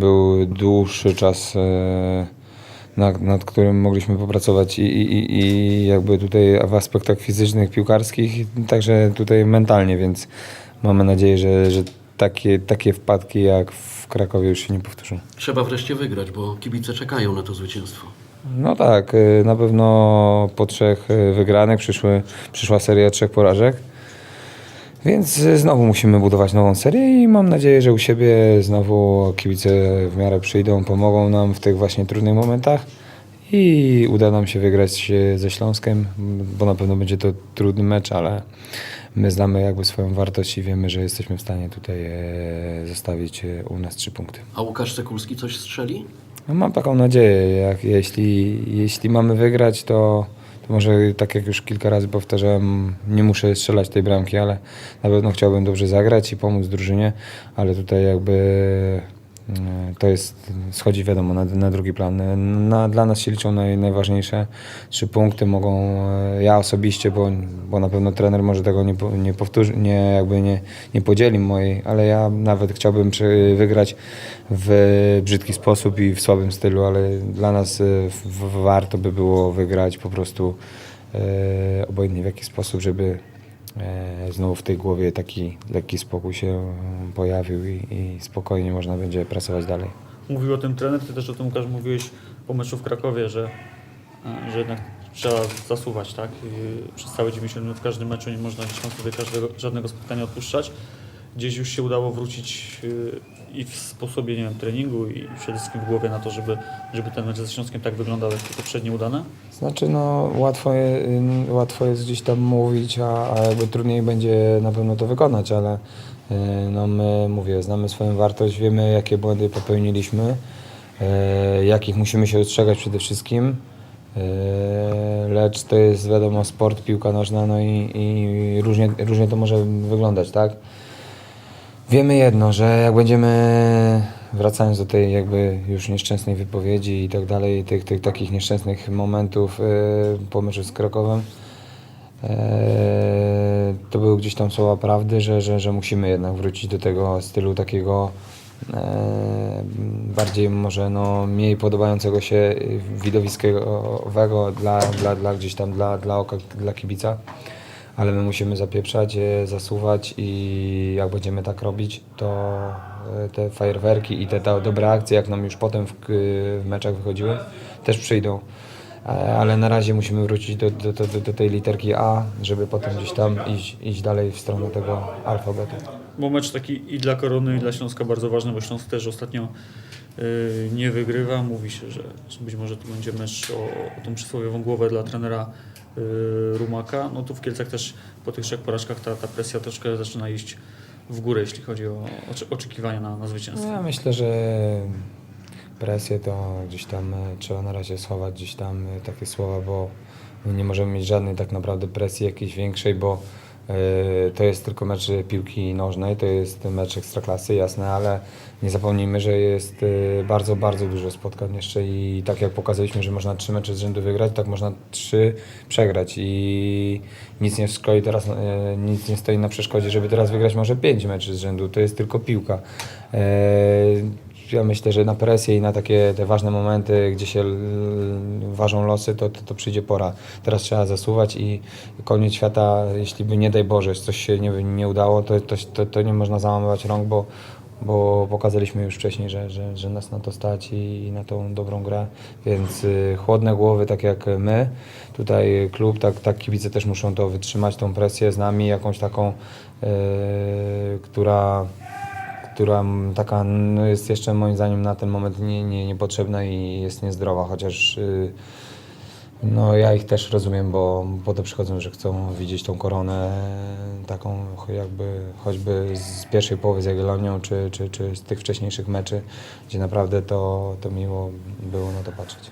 był dłuższy czas, e, nad, nad którym mogliśmy popracować i, i, i- jakby tutaj w aspektach fizycznych, piłkarskich, także tutaj mentalnie, więc mamy nadzieję, że, że takie, takie wpadki jak w Krakowie już się nie powtórzą. Trzeba wreszcie wygrać, bo kibice czekają na to zwycięstwo. No tak, y, na pewno po trzech y, wygranych przyszły, przyszła seria trzech porażek. Więc y, znowu musimy budować nową serię i mam nadzieję, że u siebie znowu kibice w miarę przyjdą, pomogą nam w tych właśnie trudnych momentach i uda nam się wygrać ze Śląskiem, bo na pewno będzie to trudny mecz, ale my znamy jakby swoją wartość i wiemy, że jesteśmy w stanie tutaj e, zostawić e, u nas trzy punkty. A Łukasz Cekulski coś strzeli? No mam taką nadzieję, jak, jeśli, jeśli mamy wygrać, to, to może tak jak już kilka razy powtarzałem, nie muszę strzelać tej bramki, ale na pewno chciałbym dobrze zagrać i pomóc drużynie, ale tutaj jakby to jest, schodzi wiadomo na, na drugi plan. Na, dla nas się liczą naj, najważniejsze trzy punkty, mogą e, ja osobiście, bo, bo na pewno trener może tego nie, nie powtórzy, nie, jakby nie, nie podzieli mojej, ale ja nawet chciałbym przy, wygrać w brzydki sposób i w słabym stylu, ale dla nas e, w, warto by było wygrać po prostu e, obojętnie w jaki sposób, żeby e, znowu w tej głowie taki lekki spokój się pojawił i, i spokojnie można będzie pracować dalej. Mówił o tym trener, ty też o tym Łukasz mówiłeś po meczu w Krakowie, że, e, że jednak trzeba zasuwać, tak? I przez całe 90 minut w każdym meczu nie można gdzieś tam sobie każdego, żadnego spotkania odpuszczać. Gdzieś już się udało wrócić e, i w sposobie, nie wiem, treningu i przede wszystkim w głowie na to, żeby, żeby ten mecz ze Śląskiem tak wyglądał jak te poprzednie udane. Znaczy, no, łatwo, y, łatwo jest gdzieś tam mówić, a, a jakby trudniej będzie na pewno to wykonać, ale y, no, my, mówię, znamy swoją wartość, wiemy, jakie błędy popełniliśmy, y, jakich musimy się ostrzegać przede wszystkim. y, Lecz to jest wiadomo sport, piłka nożna, no i, i różnie, różnie to może wyglądać, tak? Wiemy jedno, że jak będziemy, wracając do tej jakby już nieszczęsnej wypowiedzi i tak dalej, tych, tych takich nieszczęsnych momentów yy, po meczu z Krakowem, yy, to były gdzieś tam słowa prawdy, że, że, że musimy jednak wrócić do tego stylu takiego yy, bardziej może no, mniej podobającego się widowiskowego dla, dla, dla gdzieś tam dla, dla oka, dla kibica ale my musimy zapieprzać, e, zasuwać i jak będziemy tak robić, to e, te fajerwerki i te, te dobre akcje, jak nam już potem w, w meczach wychodziły, też przyjdą. E, Ale na razie musimy wrócić do, do, do, do tej literki A, żeby potem gdzieś tam iść, iść dalej w stronę tego alfabetu. Bo mecz taki i dla Korony, i dla Śląska bardzo ważny, bo Śląsk też ostatnio y, nie wygrywa. Mówi się, że, być może to będzie mecz o, o tą przysłowiową głowę dla trenera Rumaka. No tu w Kielcach też po tych trzech porażkach ta, ta presja troszkę zaczyna iść w górę, jeśli chodzi o oczekiwania na, na zwycięstwo. No ja myślę, że presję to gdzieś tam e, trzeba na razie schować gdzieś tam e, takie słowa, bo nie możemy mieć żadnej tak naprawdę presji jakiejś większej, bo to jest tylko mecz piłki nożnej, to jest mecz ekstraklasy, jasne, ale nie zapomnijmy, że jest e, bardzo, bardzo dużo spotkań jeszcze i tak jak pokazaliśmy, że można trzy mecze z rzędu wygrać, tak można trzy przegrać i nic nie stoi teraz, e, nic nie stoi na przeszkodzie, żeby teraz wygrać może pięć meczy z rzędu, to jest tylko piłka. Ja myślę, że na presję i na takie te ważne momenty, gdzie się ważą losy, to, to, to przyjdzie pora. Teraz trzeba zasuwać i koniec świata, jeśli by nie daj Boże, coś się nie, nie udało, to, to, to, to nie można załamywać rąk, bo, bo pokazaliśmy już wcześniej, że, że, że nas na to stać i, i na tą dobrą grę, więc y, chłodne głowy, tak jak my, tutaj klub, tak, tak kibice też muszą to wytrzymać, tą presję z nami, jakąś taką, y, która która m, taka no, jest jeszcze moim zdaniem na ten moment nie, nie, niepotrzebna i jest niezdrowa, chociaż y, no, ja ich też rozumiem, bo po to przychodzą, że chcą widzieć tą koronę taką cho- jakby choćby z pierwszej połowy z Jagiellonią, czy, czy, czy z tych wcześniejszych meczy, gdzie naprawdę to, to miło było na to patrzeć.